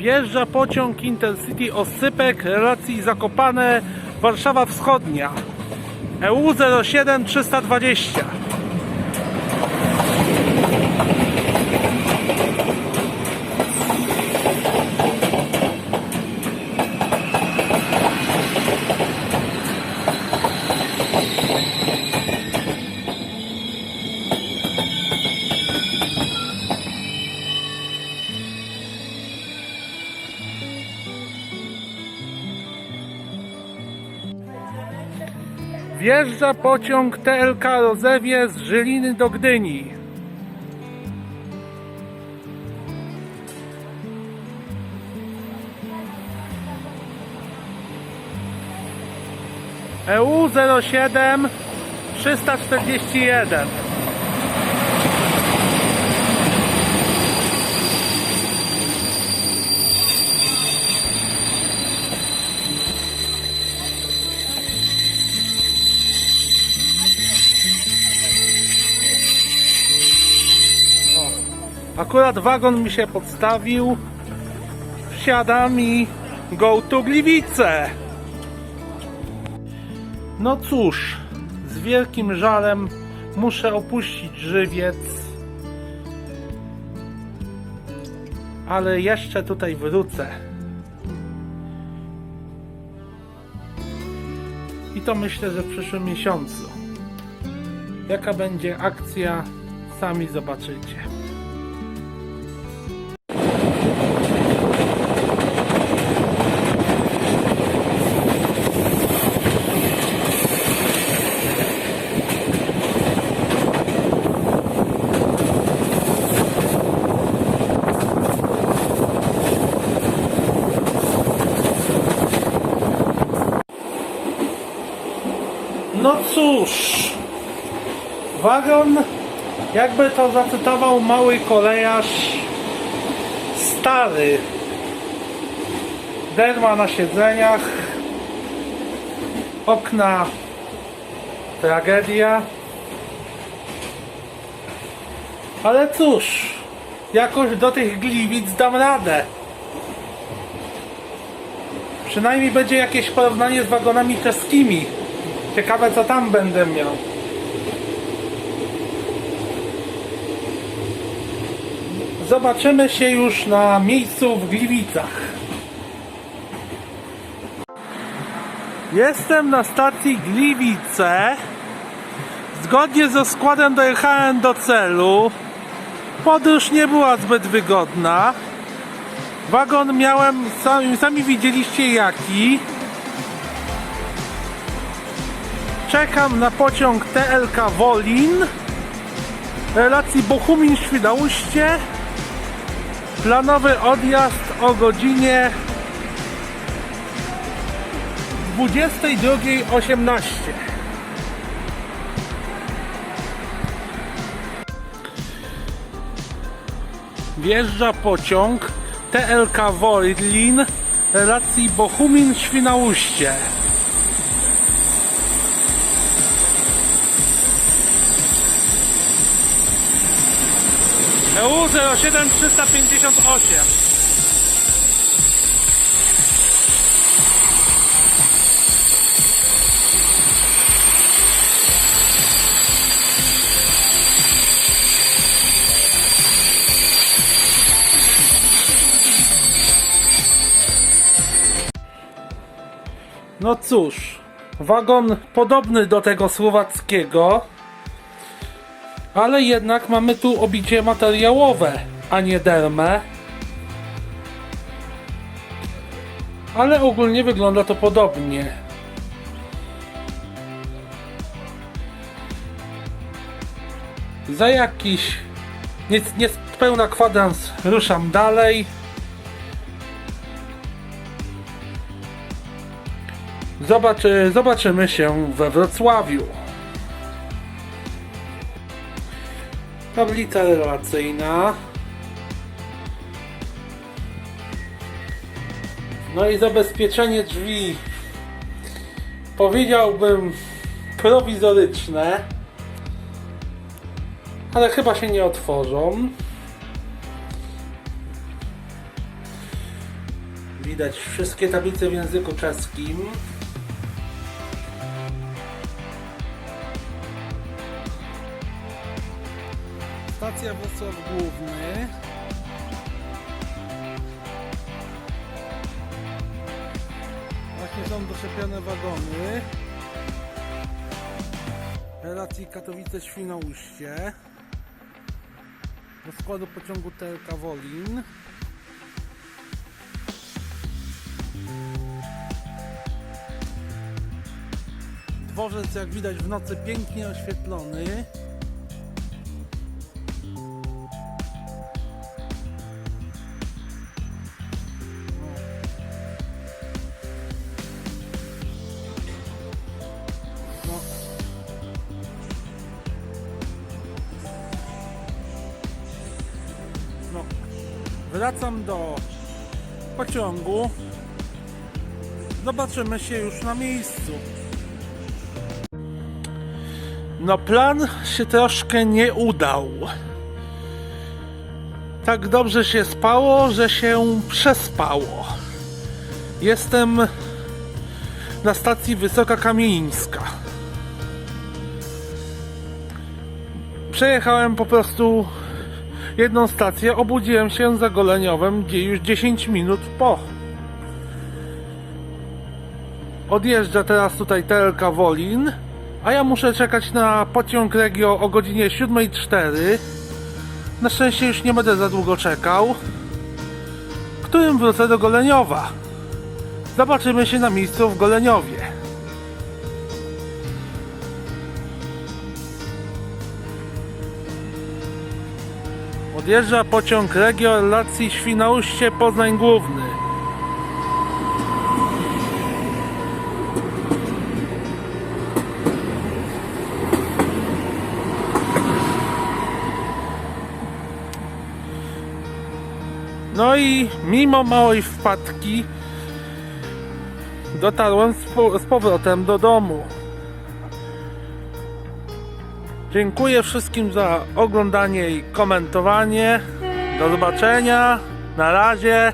Wjeżdża pociąg Intercity Oscypek relacji Zakopane Warszawa Wschodnia. EU 07 320. Wjeżdża pociąg TLK Rozewie z Żyliny do Gdyni. EU 07 341. Akurat wagon mi się podstawił. Wsiadam i go to Gliwice. No cóż, z wielkim żalem muszę opuścić żywiec. Ale jeszcze tutaj wrócę. I to myślę, że w przyszłym miesiącu. Jaka będzie akcja, sami zobaczycie. No cóż, wagon, jakby to zacytował mały kolejarz, stary. Derma na siedzeniach, okna, tragedia. Ale cóż, jakoś do tych gliwic dam radę. Przynajmniej będzie jakieś porównanie z wagonami czeskimi. Ciekawe co tam będę miał. Zobaczymy się już na miejscu w Gliwicach. Jestem na stacji Gliwice. Zgodnie ze składem dojechałem do celu. Podróż nie była zbyt wygodna. Wagon miałem, sami, sami widzieliście jaki. Czekam na pociąg TLK Wolin relacji Bochumin-Świnoujście. Planowy odjazd o godzinie 22.18. Wjeżdża pociąg TLK Wolin relacji Bochumin-Świnoujście. EU 07 358 No cóż, wagon podobny do tego słowackiego, ale jednak mamy tu obicie materiałowe, a nie dermę. Ale ogólnie wygląda to podobnie. Za jakiś nie- niespełna kwadrans ruszam dalej. Zobaczy, zobaczymy się we Wrocławiu. Tablica relacyjna. No i zabezpieczenie drzwi. Powiedziałbym prowizoryczne. Ale chyba się nie otworzą. Widać wszystkie tablice w języku czeskim. Stacja Wrocław Główny. Właśnie są doszepione wagony. Relacji Katowice-Świnoujście. Do składu pociągu TLK Wolin. Dworzec jak widać w nocy pięknie oświetlony. Wracam do pociągu. Zobaczymy się już na miejscu. No plan się troszkę nie udał. Tak dobrze się spało, że się przespało. Jestem na stacji Wysoka Kamieńska. Przejechałem po prostu jedną stację, obudziłem się za Goleniowem, gdzie już 10 minut po. Odjeżdża teraz tutaj TLK Wolin, a ja muszę czekać na pociąg Regio o godzinie 7.04. Na szczęście już nie będę za długo czekał, którym wrócę do Goleniowa. Zobaczymy się na miejscu w Goleniowie. Odjeżdża pociąg Regio relacji Świnoujście Poznań Główny. No i mimo małej wpadki dotarłem z, po, z powrotem do domu. Dziękuję wszystkim za oglądanie i komentowanie. Do zobaczenia. Na razie.